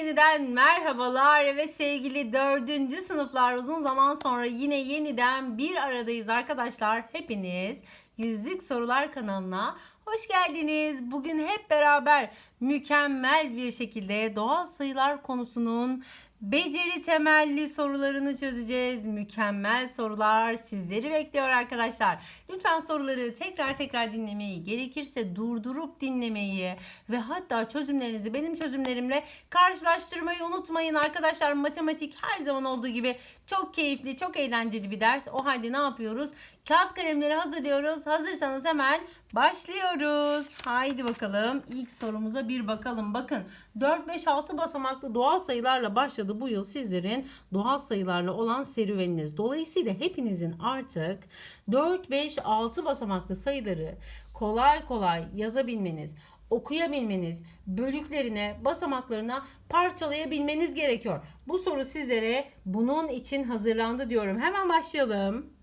yeniden merhabalar ve sevgili dördüncü sınıflar uzun zaman sonra yine yeniden bir aradayız arkadaşlar. Hepiniz Yüzlük Sorular kanalına hoş geldiniz. Bugün hep beraber mükemmel bir şekilde doğal sayılar konusunun beceri temelli sorularını çözeceğiz. Mükemmel sorular sizleri bekliyor arkadaşlar. Lütfen soruları tekrar tekrar dinlemeyi, gerekirse durdurup dinlemeyi ve hatta çözümlerinizi benim çözümlerimle karşılaştırmayı unutmayın arkadaşlar. Matematik her zaman olduğu gibi çok keyifli, çok eğlenceli bir ders. O halde ne yapıyoruz? Kağıt kalemleri hazırlıyoruz. Hazırsanız hemen başlıyoruz. Haydi bakalım. İlk sorumuza bir bakalım. Bakın 4, 5, 6 basamaklı doğal sayılarla başladı bu yıl sizlerin doğal sayılarla olan serüveniniz. Dolayısıyla hepinizin artık 4, 5, 6 basamaklı sayıları kolay kolay yazabilmeniz, okuyabilmeniz, bölüklerine, basamaklarına parçalayabilmeniz gerekiyor. Bu soru sizlere bunun için hazırlandı diyorum. Hemen başlayalım.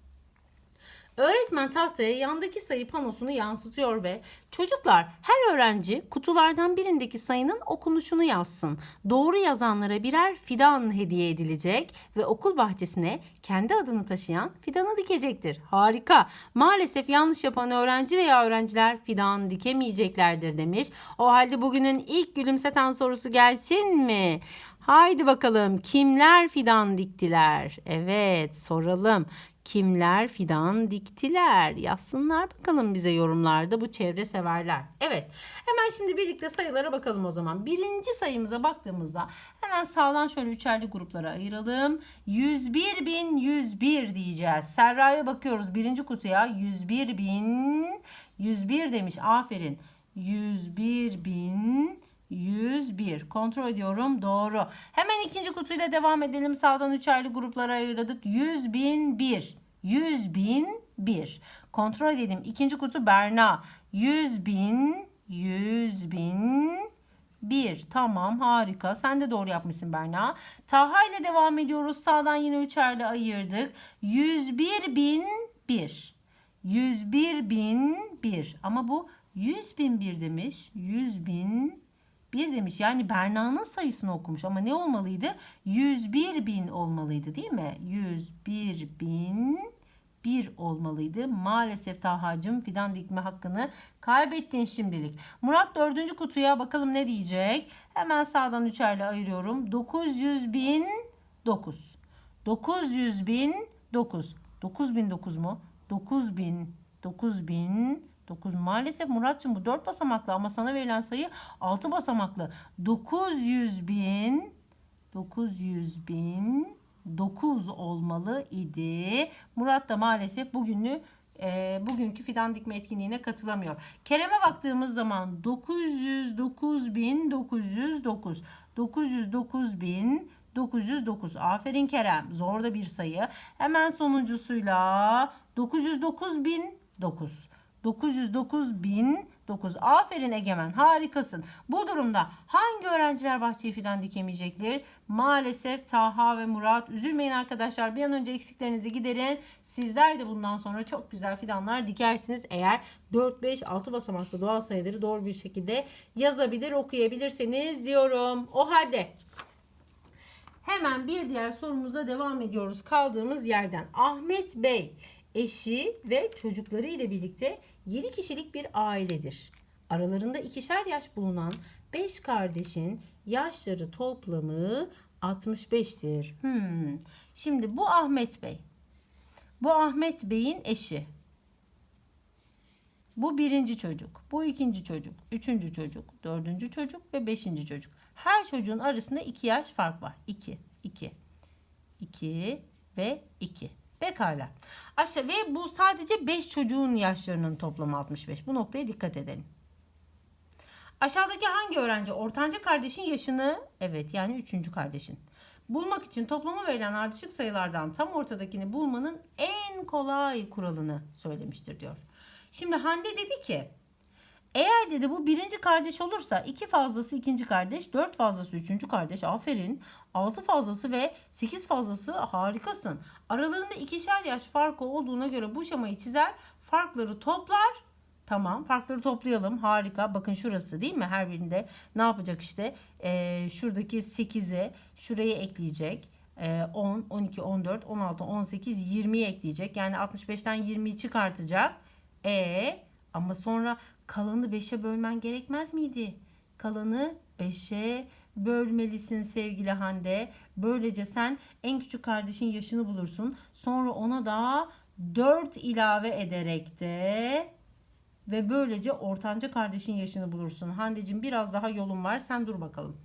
Öğretmen tahtaya yandaki sayı panosunu yansıtıyor ve çocuklar her öğrenci kutulardan birindeki sayının okunuşunu yazsın. Doğru yazanlara birer fidan hediye edilecek ve okul bahçesine kendi adını taşıyan fidanı dikecektir. Harika. Maalesef yanlış yapan öğrenci veya öğrenciler fidan dikemeyeceklerdir demiş. O halde bugünün ilk gülümseten sorusu gelsin mi? Haydi bakalım kimler fidan diktiler? Evet soralım. Kimler fidan diktiler? Yazsınlar bakalım bize yorumlarda bu çevre severler. Evet hemen şimdi birlikte sayılara bakalım o zaman. Birinci sayımıza baktığımızda hemen sağdan şöyle üçerli gruplara ayıralım. 101 bin 101 diyeceğiz. Serra'ya bakıyoruz birinci kutuya 101 bin 101 demiş aferin. 101 bin 101. Kontrol ediyorum. Doğru. Hemen ikinci kutuyla devam edelim. Sağdan üçerli gruplara ayırdık. 100 bin 1. 100 bin 1. Kontrol edelim. İkinci kutu Berna. 100 bin 100 bin 1. Tamam harika. Sen de doğru yapmışsın Berna. Taha ile devam ediyoruz. Sağdan yine üçerli ayırdık. 101 bin 1. 101 bin 1. Ama bu 100 bin 1 demiş. 100 bin 1 demiş. Yani Berna'nın sayısını okumuş ama ne olmalıydı? 101 bin olmalıydı değil mi? 101 bin 1 olmalıydı. Maalesef Taha'cığım fidan dikme hakkını kaybettin şimdilik. Murat dördüncü kutuya bakalım ne diyecek? Hemen sağdan üçerle ayırıyorum. 900 bin 9. 900 bin 9. 9009 mu? 9000 9000 9 maalesef Muratçım bu 4 basamaklı ama sana verilen sayı 6 basamaklı. 900 bin 900 bin 9 olmalı idi. Murat da maalesef bugünlü e, bugünkü fidan dikme etkinliğine katılamıyor. Kerem'e baktığımız zaman 909 bin 909 909 bin 909. Aferin Kerem. Zor da bir sayı. Hemen sonuncusuyla 909 bin 9. 909 bin 9. Aferin Egemen harikasın. Bu durumda hangi öğrenciler bahçeyi fidan dikemeyecektir? Maalesef Taha ve Murat. Üzülmeyin arkadaşlar bir an önce eksiklerinizi giderin. Sizler de bundan sonra çok güzel fidanlar dikersiniz. Eğer 4, 5, 6 basamaklı doğal sayıları doğru bir şekilde yazabilir okuyabilirseniz diyorum. O halde hemen bir diğer sorumuza devam ediyoruz kaldığımız yerden. Ahmet Bey eşi ve çocukları ile birlikte 7 kişilik bir ailedir. Aralarında ikişer yaş bulunan 5 kardeşin yaşları toplamı 65'tir. Hmm. Şimdi bu Ahmet Bey. Bu Ahmet Bey'in eşi. Bu birinci çocuk, bu ikinci çocuk, üçüncü çocuk, dördüncü çocuk ve beşinci çocuk. Her çocuğun arasında 2 yaş fark var. 2, 2, 2 ve 2. Pekala. Aşağı ve bu sadece 5 çocuğun yaşlarının toplamı 65. Bu noktaya dikkat edelim. Aşağıdaki hangi öğrenci ortanca kardeşin yaşını evet yani üçüncü kardeşin bulmak için toplama verilen ardışık sayılardan tam ortadakini bulmanın en kolay kuralını söylemiştir diyor. Şimdi Hande dedi ki eğer dedi bu birinci kardeş olursa iki fazlası ikinci kardeş, dört fazlası üçüncü kardeş aferin. Altı fazlası ve sekiz fazlası harikasın. Aralarında ikişer yaş farkı olduğuna göre bu şemayı çizer, farkları toplar Tamam. Farkları toplayalım. Harika. Bakın şurası değil mi? Her birinde ne yapacak işte? Ee, şuradaki 8'e şuraya ekleyecek. Ee, 10, 12, 14, 16, 18, 20'yi ekleyecek. Yani 65'ten 20'yi çıkartacak. E ama sonra kalanı 5'e bölmen gerekmez miydi? Kalanı 5'e bölmelisin sevgili Hande. Böylece sen en küçük kardeşin yaşını bulursun. Sonra ona da 4 ilave ederek de ve böylece ortanca kardeşin yaşını bulursun. Hande'cim biraz daha yolun var. Sen dur bakalım.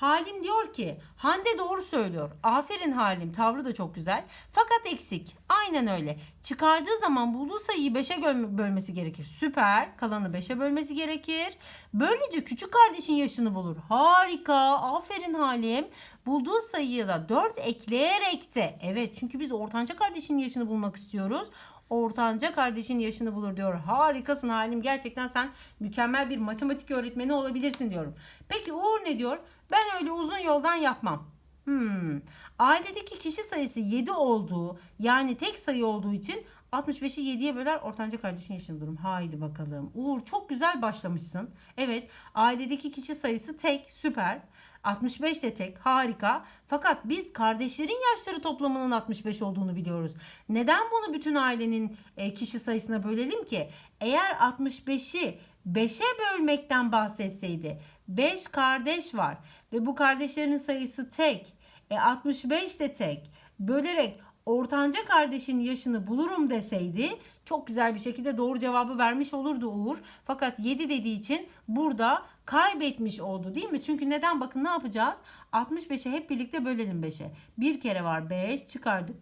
Halim diyor ki Hande doğru söylüyor. Aferin Halim tavrı da çok güzel. Fakat eksik. Aynen öyle. Çıkardığı zaman bulduğu sayıyı 5'e böl- bölmesi gerekir. Süper. Kalanı 5'e bölmesi gerekir. Böylece küçük kardeşin yaşını bulur. Harika. Aferin Halim. Bulduğu sayıyı da 4 ekleyerek de. Evet çünkü biz ortanca kardeşin yaşını bulmak istiyoruz ortanca kardeşin yaşını bulur diyor. Harikasın Halim. Gerçekten sen mükemmel bir matematik öğretmeni olabilirsin diyorum. Peki Uğur ne diyor? Ben öyle uzun yoldan yapmam. Hmm. Ailedeki kişi sayısı 7 olduğu yani tek sayı olduğu için 65'i 7'ye böler ortanca kardeşin yaşını bulurum. Haydi bakalım. Uğur çok güzel başlamışsın. Evet ailedeki kişi sayısı tek süper. 65 de tek harika. Fakat biz kardeşlerin yaşları toplamının 65 olduğunu biliyoruz. Neden bunu bütün ailenin e, kişi sayısına bölelim ki? Eğer 65'i 5'e bölmekten bahsetseydi 5 kardeş var ve bu kardeşlerin sayısı tek. E 65 de tek. Bölerek ortanca kardeşin yaşını bulurum deseydi çok güzel bir şekilde doğru cevabı vermiş olurdu Uğur. Fakat 7 dediği için burada kaybetmiş oldu değil mi? Çünkü neden bakın ne yapacağız? 65'e hep birlikte bölelim 5'e. Bir kere var 5 çıkardık.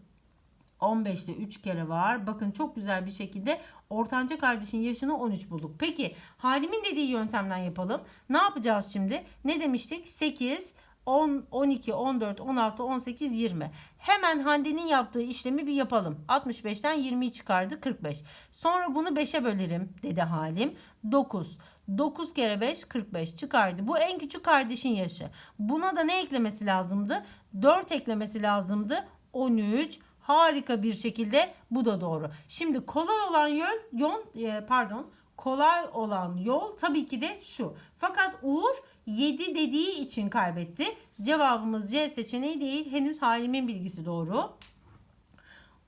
15'te 3 kere var. Bakın çok güzel bir şekilde ortanca kardeşin yaşını 13 bulduk. Peki Halim'in dediği yöntemden yapalım. Ne yapacağız şimdi? Ne demiştik? 8, 10, 12, 14, 16, 18, 20. Hemen Hande'nin yaptığı işlemi bir yapalım. 65'ten 20'yi çıkardı 45. Sonra bunu 5'e bölerim dedi Halim. 9. 9 kere 5 45 çıkardı. Bu en küçük kardeşin yaşı. Buna da ne eklemesi lazımdı? 4 eklemesi lazımdı. 13 harika bir şekilde bu da doğru. Şimdi kolay olan yol, yol e, pardon kolay olan yol tabii ki de şu. Fakat Uğur 7 dediği için kaybetti. Cevabımız C seçeneği değil. Henüz Halim'in bilgisi doğru.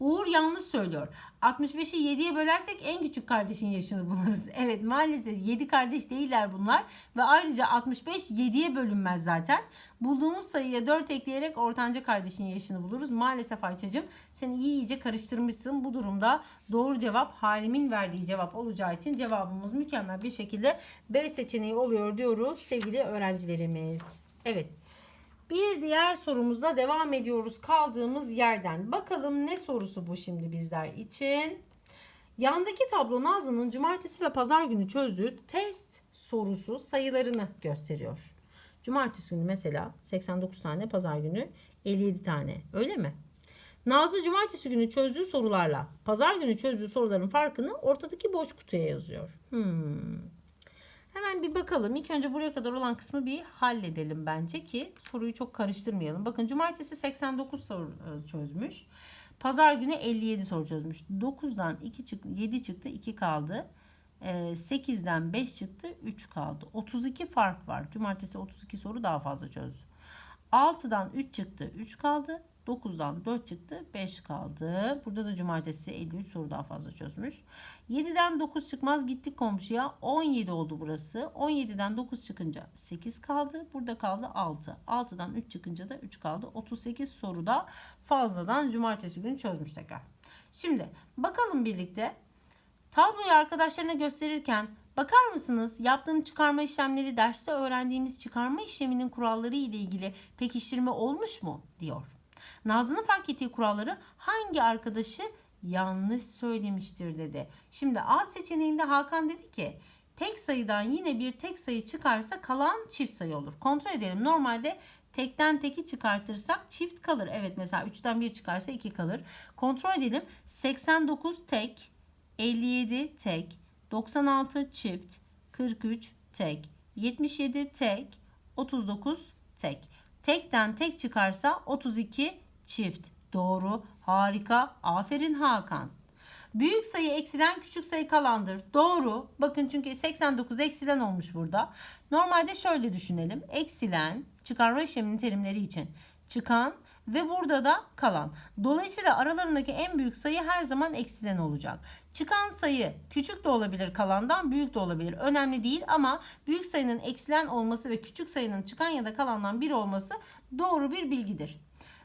Uğur yanlış söylüyor. 65'i 7'ye bölersek en küçük kardeşin yaşını buluruz. Evet maalesef 7 kardeş değiller bunlar. Ve ayrıca 65 7'ye bölünmez zaten. Bulduğumuz sayıya 4 ekleyerek ortanca kardeşin yaşını buluruz. Maalesef Ayça'cığım sen iyice karıştırmışsın. Bu durumda doğru cevap Halim'in verdiği cevap olacağı için cevabımız mükemmel bir şekilde B seçeneği oluyor diyoruz sevgili öğrencilerimiz. Evet. Bir diğer sorumuzla devam ediyoruz kaldığımız yerden. Bakalım ne sorusu bu şimdi bizler için. Yandaki tablo Nazlı'nın cumartesi ve pazar günü çözdüğü test sorusu sayılarını gösteriyor. Cumartesi günü mesela 89 tane, pazar günü 57 tane. Öyle mi? Nazlı cumartesi günü çözdüğü sorularla pazar günü çözdüğü soruların farkını ortadaki boş kutuya yazıyor. Hmm. Hemen bir bakalım. İlk önce buraya kadar olan kısmı bir halledelim bence ki soruyu çok karıştırmayalım. Bakın cumartesi 89 soru e, çözmüş. Pazar günü 57 soru çözmüş. 9'dan 2 çıktı, 7 çıktı, 2 kaldı. E, 8'den 5 çıktı, 3 kaldı. 32 fark var. Cumartesi 32 soru daha fazla çözdü. 6'dan 3 çıktı, 3 kaldı. 9'dan 4 çıktı 5 kaldı. Burada da cumartesi 53 soru daha fazla çözmüş. 7'den 9 çıkmaz gittik komşuya 17 oldu burası. 17'den 9 çıkınca 8 kaldı. Burada kaldı 6. 6'dan 3 çıkınca da 3 kaldı. 38 soruda fazladan cumartesi günü çözmüş tekrar. Şimdi bakalım birlikte tabloyu arkadaşlarına gösterirken Bakar mısınız? Yaptığım çıkarma işlemleri derste öğrendiğimiz çıkarma işleminin kuralları ile ilgili pekiştirme olmuş mu diyor. Nazlı'nın fark ettiği kuralları hangi arkadaşı yanlış söylemiştir dedi. Şimdi A seçeneğinde Hakan dedi ki tek sayıdan yine bir tek sayı çıkarsa kalan çift sayı olur. Kontrol edelim. Normalde tekten teki çıkartırsak çift kalır. Evet mesela 3'ten 1 çıkarsa 2 kalır. Kontrol edelim. 89 tek, 57 tek, 96 çift, 43 tek, 77 tek, 39 tek. Tekten tek çıkarsa 32 çift. Doğru. Harika. Aferin Hakan. Büyük sayı eksilen küçük sayı kalandır. Doğru. Bakın çünkü 89 eksilen olmuş burada. Normalde şöyle düşünelim. Eksilen çıkarma işleminin terimleri için çıkan ve burada da kalan. Dolayısıyla aralarındaki en büyük sayı her zaman eksilen olacak. Çıkan sayı küçük de olabilir kalandan büyük de olabilir. Önemli değil ama büyük sayının eksilen olması ve küçük sayının çıkan ya da kalandan bir olması doğru bir bilgidir.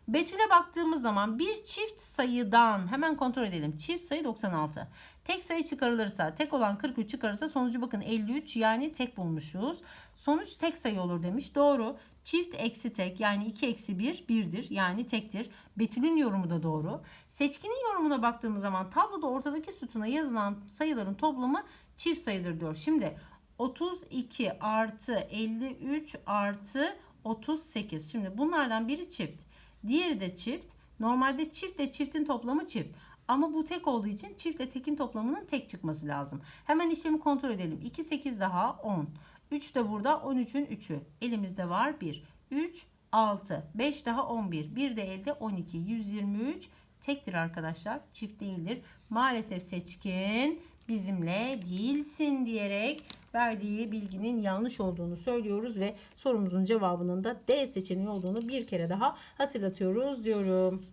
Betül'e baktığımız zaman bir çift sayıdan hemen kontrol edelim. Çift sayı 96. Tek sayı çıkarılırsa tek olan 43 çıkarırsa sonucu bakın 53 yani tek bulmuşuz. Sonuç tek sayı olur demiş. Doğru. Çift eksi tek yani 2 eksi 1 birdir yani tektir. Betül'ün yorumu da doğru. Seçkinin yorumuna baktığımız zaman tabloda ortadaki sütuna yazılan sayıların toplamı çift sayıdır diyor. Şimdi 32 artı 53 artı 38. Şimdi bunlardan biri çift. Diğeri de çift. Normalde çiftle çiftin toplamı çift. Ama bu tek olduğu için çiftle tekin toplamının tek çıkması lazım. Hemen işlemi kontrol edelim. 2 8 daha 10. 3 de burada 13'ün 3'ü. Elimizde var 1. 3 6. 5 daha 11. 1 de elde 12. 123 tektir arkadaşlar. Çift değildir. Maalesef seçkin bizimle değilsin diyerek verdiği bilginin yanlış olduğunu söylüyoruz ve sorumuzun cevabının da D seçeneği olduğunu bir kere daha hatırlatıyoruz diyorum.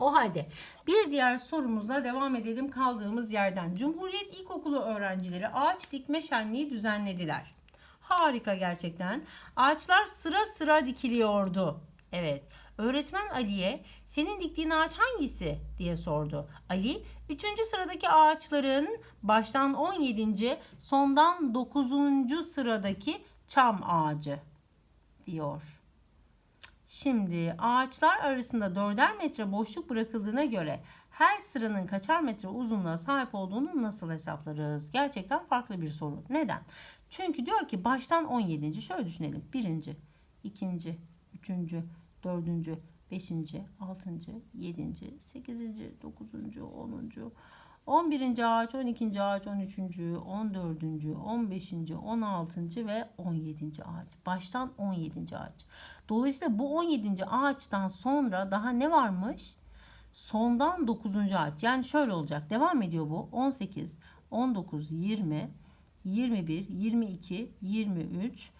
O halde bir diğer sorumuzla devam edelim kaldığımız yerden. Cumhuriyet İlkokulu öğrencileri ağaç dikme şenliği düzenlediler. Harika gerçekten. Ağaçlar sıra sıra dikiliyordu. Evet. Öğretmen Ali'ye senin diktiğin ağaç hangisi diye sordu. Ali 3. sıradaki ağaçların baştan 17. sondan 9. sıradaki çam ağacı diyor. Şimdi ağaçlar arasında dörder metre boşluk bırakıldığına göre her sıranın kaçar metre uzunluğa sahip olduğunu nasıl hesaplarız? Gerçekten farklı bir soru. Neden? Çünkü diyor ki baştan 17. Şöyle düşünelim. Birinci, ikinci, üçüncü, dördüncü, beşinci, altıncı, yedinci, sekizinci, dokuzuncu, onuncu, 11. ağaç, 12. ağaç, 13. 14. 15. 16. ve 17. ağaç. Baştan 17. ağaç. Dolayısıyla bu 17. ağaçtan sonra daha ne varmış? Sondan 9. ağaç. Yani şöyle olacak. Devam ediyor bu. 18, 19, 20, 21, 22, 23,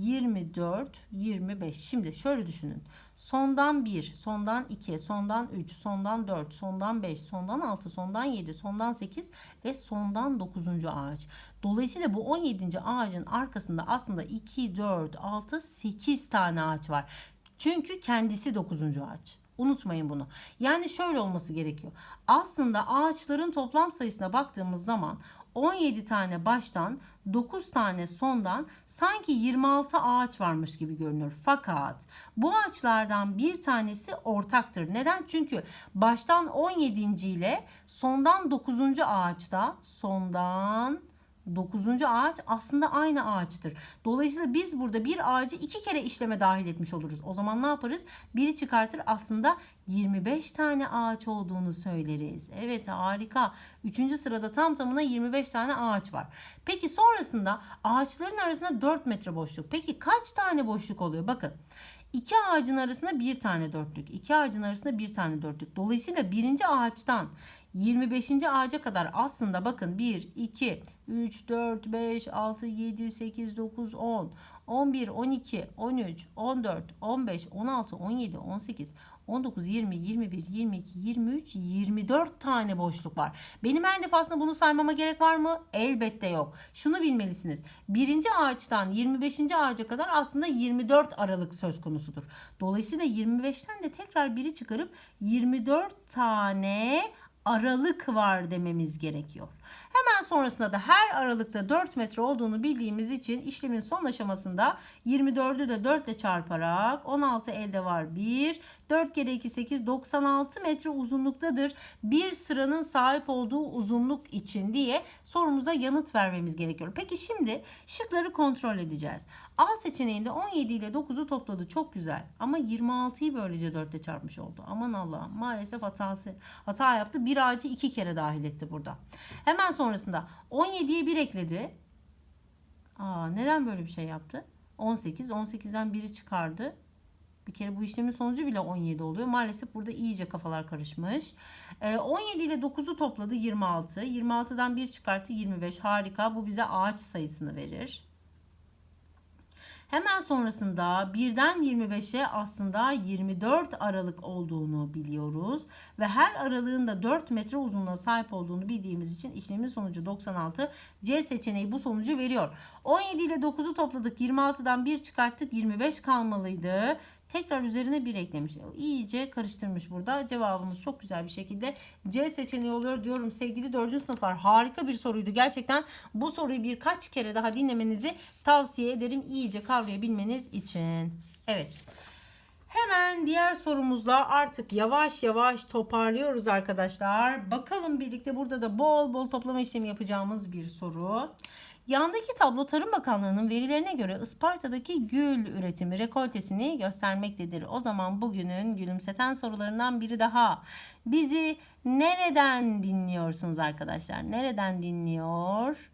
24, 25. Şimdi şöyle düşünün. Sondan 1, sondan 2, sondan 3, sondan 4, sondan 5, sondan 6, sondan 7, sondan 8 ve sondan 9. ağaç. Dolayısıyla bu 17. ağacın arkasında aslında 2, 4, 6, 8 tane ağaç var. Çünkü kendisi 9. ağaç. Unutmayın bunu. Yani şöyle olması gerekiyor. Aslında ağaçların toplam sayısına baktığımız zaman 17 tane baştan 9 tane sondan sanki 26 ağaç varmış gibi görünür. Fakat bu ağaçlardan bir tanesi ortaktır. Neden? Çünkü baştan 17. ile sondan 9. ağaçta sondan 9. ağaç aslında aynı ağaçtır. Dolayısıyla biz burada bir ağacı iki kere işleme dahil etmiş oluruz. O zaman ne yaparız? Biri çıkartır aslında 25 tane ağaç olduğunu söyleriz. Evet harika. Üçüncü sırada tam tamına 25 tane ağaç var. Peki sonrasında ağaçların arasında 4 metre boşluk. Peki kaç tane boşluk oluyor? Bakın. İki ağacın arasında bir tane dörtlük. iki ağacın arasında bir tane dörtlük. Dolayısıyla birinci ağaçtan 25. ağaca kadar aslında bakın 1, 2, 3, 4, 5, 6, 7, 8, 9, 10, 11, 12, 13, 14, 15, 16, 17, 18, 19, 20, 21, 22, 23, 24 tane boşluk var. Benim her defasında bunu saymama gerek var mı? Elbette yok. Şunu bilmelisiniz. Birinci ağaçtan 25. ağaca kadar aslında 24 aralık söz konusudur. Dolayısıyla 25'ten de tekrar biri çıkarıp 24 tane aralık var dememiz gerekiyor. Hemen sonrasında da her aralıkta 4 metre olduğunu bildiğimiz için işlemin son aşamasında 24'ü de 4 ile çarparak 16 elde var 1. 4 kere 2 8 96 metre uzunluktadır. Bir sıranın sahip olduğu uzunluk için diye sorumuza yanıt vermemiz gerekiyor. Peki şimdi şıkları kontrol edeceğiz. A seçeneğinde 17 ile 9'u topladı. Çok güzel. Ama 26'yı böylece 4 ile çarpmış oldu. Aman Allah'ım maalesef hatası hata yaptı. Bir ağacı iki kere dahil etti burada. Hemen sonrasında 17'ye 1 ekledi. Aa, neden böyle bir şey yaptı? 18. 18'den 1'i çıkardı. Bir Bir kere bu işlemin sonucu bile 17 oluyor. Maalesef burada iyice kafalar karışmış. Ee, 17 ile 9'u topladı 26. 26'dan 1 çıkarttı 25. Harika. Bu bize ağaç sayısını verir. Hemen sonrasında birden 25'e aslında 24 aralık olduğunu biliyoruz. Ve her aralığın da 4 metre uzunluğuna sahip olduğunu bildiğimiz için işlemin sonucu 96. C seçeneği bu sonucu veriyor. 17 ile 9'u topladık. 26'dan 1 çıkarttık. 25 kalmalıydı. Tekrar üzerine 1 eklemiş. İyice karıştırmış burada. Cevabımız çok güzel bir şekilde C seçeneği oluyor diyorum sevgili 4. sınıflar. Harika bir soruydu. Gerçekten bu soruyu birkaç kere daha dinlemenizi tavsiye ederim. iyice kavrayabilmeniz için. Evet. Hemen diğer sorumuzla artık yavaş yavaş toparlıyoruz arkadaşlar. Bakalım birlikte burada da bol bol toplama işlemi yapacağımız bir soru. Yandaki tablo Tarım Bakanlığı'nın verilerine göre Isparta'daki gül üretimi rekoltesini göstermektedir. O zaman bugünün gülümseten sorularından biri daha. Bizi nereden dinliyorsunuz arkadaşlar? Nereden dinliyor?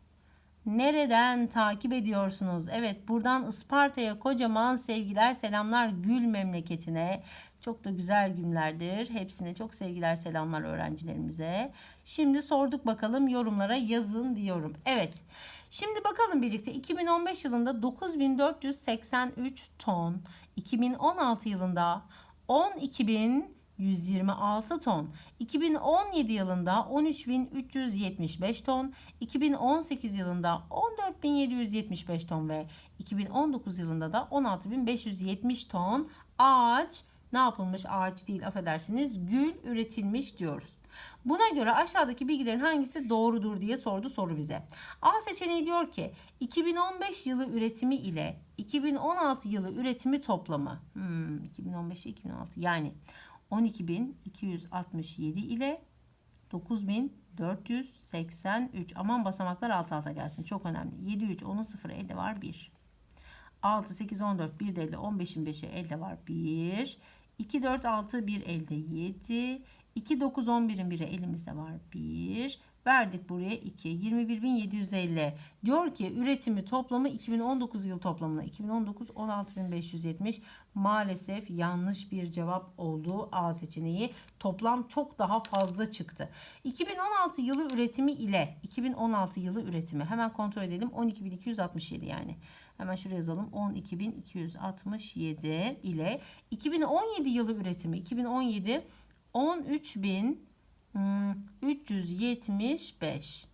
Nereden takip ediyorsunuz? Evet buradan Isparta'ya kocaman sevgiler selamlar gül memleketine. Çok da güzel günlerdir. Hepsine çok sevgiler selamlar öğrencilerimize. Şimdi sorduk bakalım yorumlara yazın diyorum. Evet. Şimdi bakalım birlikte 2015 yılında 9483 ton, 2016 yılında 12126 ton, 2017 yılında 13375 ton, 2018 yılında 14775 ton ve 2019 yılında da 16570 ton ağaç ne yapılmış ağaç değil affedersiniz gül üretilmiş diyoruz. Buna göre aşağıdaki bilgilerin hangisi doğrudur diye sordu soru bize. A seçeneği diyor ki 2015 yılı üretimi ile 2016 yılı üretimi toplamı. Hmm, 2015 2016 yani 12.267 ile 9483 aman basamaklar alt alta gelsin çok önemli 7 3 10'un 0 elde var 1 6 8 14 1 de elde 15'in 5'i elde var 1 2 4 6 1 elde 7 2 9 11'in 1'i elimizde var 1 verdik buraya 2 21.750 diyor ki üretimi toplamı 2019 yıl toplamına 2019 16.570 maalesef yanlış bir cevap olduğu A seçeneği. Toplam çok daha fazla çıktı. 2016 yılı üretimi ile 2016 yılı üretimi. Hemen kontrol edelim. 12.267 yani. Hemen şuraya yazalım. 12.267 ile 2017 yılı üretimi. 2017 13.375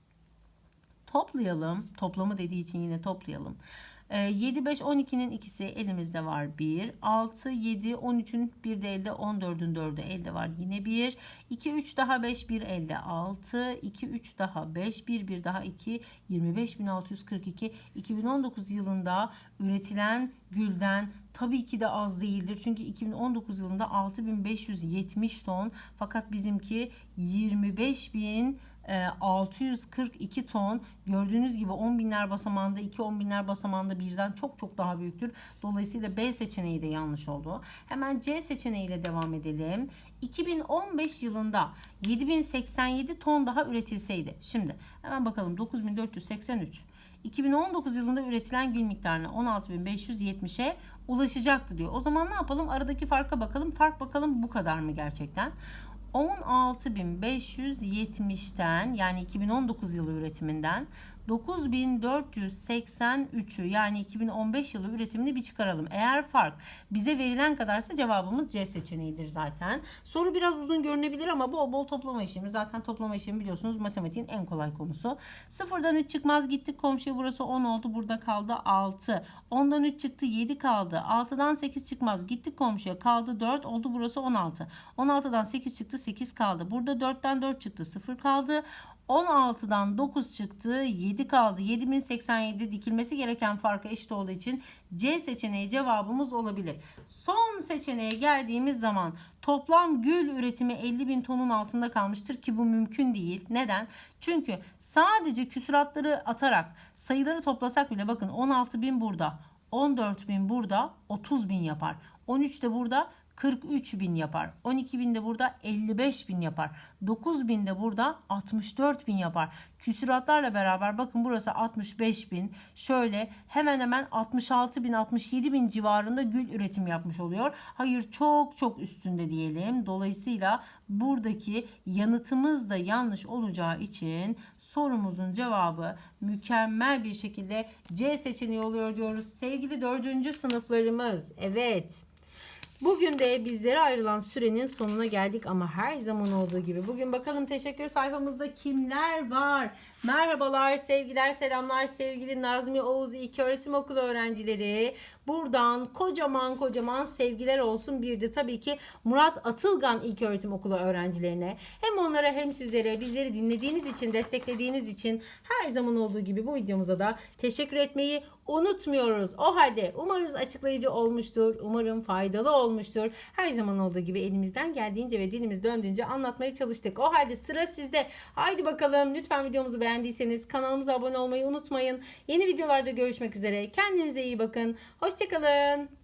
toplayalım. Toplamı dediği için yine toplayalım. 7, 5, 12'nin ikisi elimizde var 1. 6, 7, 13'ün bir de elde 14'ün 4'ü elde var yine 1. 2, 3 daha 5, 1 elde 6. 2, 3 daha 5, 1, 1 daha 2. 25.642. 2019 yılında üretilen gülden tabii ki de az değildir. Çünkü 2019 yılında 6570 ton fakat bizimki 25.000 642 ton gördüğünüz gibi 10 binler basamağında 2 10 binler basamağında birden çok çok daha büyüktür. Dolayısıyla B seçeneği de yanlış oldu. Hemen C seçeneğiyle devam edelim. 2015 yılında 7087 ton daha üretilseydi. Şimdi hemen bakalım 9483 2019 yılında üretilen gün miktarına 16.570'e ulaşacaktı diyor. O zaman ne yapalım? Aradaki farka bakalım. Fark bakalım bu kadar mı gerçekten? 16.570'ten yani 2019 yılı üretiminden 9483'ü yani 2015 yılı üretimini bir çıkaralım. Eğer fark bize verilen kadarsa cevabımız C seçeneğidir zaten. Soru biraz uzun görünebilir ama bol bol toplama işlemi. Zaten toplama işlemi biliyorsunuz matematiğin en kolay konusu. Sıfırdan 3 çıkmaz gittik komşuya burası 10 oldu burada kaldı 6. 10'dan 3 çıktı 7 kaldı. 6'dan 8 çıkmaz gittik komşuya kaldı 4 oldu burası 16. 16'dan 8 çıktı 8 kaldı. Burada 4'ten 4 çıktı 0 kaldı. 16'dan 9 çıktı 7 kaldı 7087 dikilmesi gereken farka eşit olduğu için C seçeneği cevabımız olabilir. Son seçeneğe geldiğimiz zaman toplam gül üretimi 50 bin tonun altında kalmıştır ki bu mümkün değil. Neden? Çünkü sadece küsuratları atarak sayıları toplasak bile bakın 16 bin burada 14 bin burada 30 bin yapar. 13 de burada 43 bin yapar. 12 bin de burada 55 bin yapar. 9 bin de burada 64 bin yapar. Küsuratlarla beraber bakın burası 65 bin. Şöyle hemen hemen 66 bin 67 bin civarında gül üretim yapmış oluyor. Hayır çok çok üstünde diyelim. Dolayısıyla buradaki yanıtımız da yanlış olacağı için sorumuzun cevabı mükemmel bir şekilde C seçeneği oluyor diyoruz. Sevgili dördüncü sınıflarımız. Evet. Bugün de bizlere ayrılan sürenin sonuna geldik ama her zaman olduğu gibi. Bugün bakalım teşekkür sayfamızda kimler var? Merhabalar, sevgiler, selamlar sevgili Nazmi Oğuz İlköğretim Okulu öğrencileri. Buradan kocaman kocaman sevgiler olsun. Bir de tabii ki Murat Atılgan İlköğretim Okulu öğrencilerine. Hem onlara hem sizlere bizleri dinlediğiniz için, desteklediğiniz için her zaman olduğu gibi bu videomuza da teşekkür etmeyi unutmuyoruz. O halde umarız açıklayıcı olmuştur. Umarım faydalı olmuştur. Her zaman olduğu gibi elimizden geldiğince ve dilimiz döndüğünce anlatmaya çalıştık. O halde sıra sizde. Haydi bakalım lütfen videomuzu beğendiyseniz kanalımıza abone olmayı unutmayın. Yeni videolarda görüşmek üzere. Kendinize iyi bakın. Hoşçakalın.